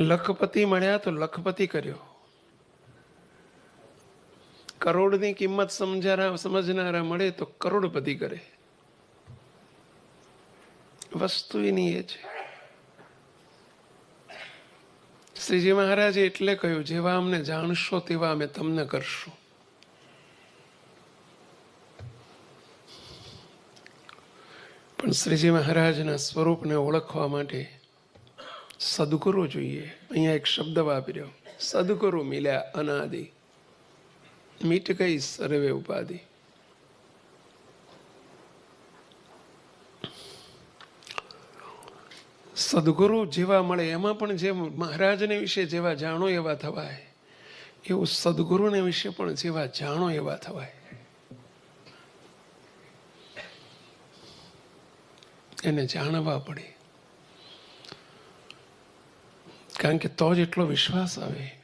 લખપતિ મળ્યા તો લખપતિ કર્યો. કરોડની કિંમત સમજારા સમજનારા મળે તો કરોડપતિ કરે. વસ્તુ એની એ છે. શ્રીજી મહારાજે એટલે કહ્યું, જેવા અમને જાણશો તેવા અમે તમને કરશું. પણ શ્રીજી મહારાજના સ્વરૂપને ઓળખવા માટે સદગુરુ જોઈએ. અહીંયા એક શબ્દ વાપર્યો. સદગુરુ મિલ્યા અનાદિ. મીટ ગઈ સર્વે ઉપાધિ. સદગુરુ જેવા મળે, એમાં પણ જે મહારાજને વિશે જેવા જાણો એવા થવાય. એવું સદગુરુને વિશે પણ જેવા જાણો એવા થવાય. એને જાણવા પડે. કારણ કે તો જ એટલો વિશ્વાસ આવે.